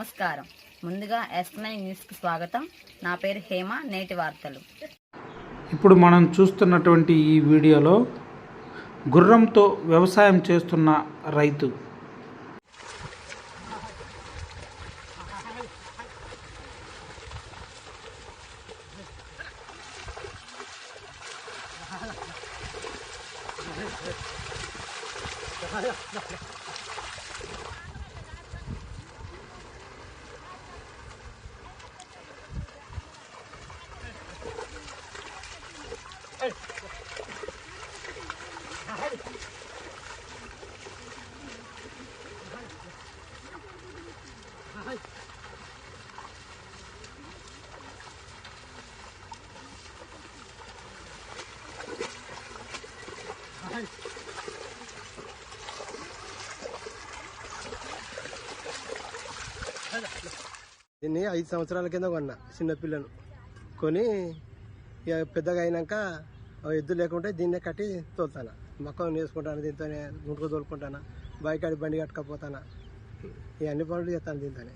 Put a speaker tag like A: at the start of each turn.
A: నమస్కారం. ముందుగా ఎస్ఎన్ఐ న్యూస్కి స్వాగతం. నా పేరు హేమ నేటి వార్తలు.
B: ఇప్పుడు మనం చూస్తున్నటువంటి ఈ వీడియోలో గుర్రంతో వ్యవసాయం చేస్తున్న రైతు.
C: దీన్ని ఐదు సంవత్సరాల కింద కొన్నా చిన్నపిల్లను కొని ఇక పెద్దగా అయినాక ఎద్దు లేకుంటే దీన్నే కట్టి తోలుతాను. మొక్కను వేసుకుంటాను దీంతోనే గుంటుకు తోలుకుంటాను బైక్ ఆడి బండి కట్టుకపోతాను. ఈ అన్ని పనులు చేస్తాను దీంతోనే.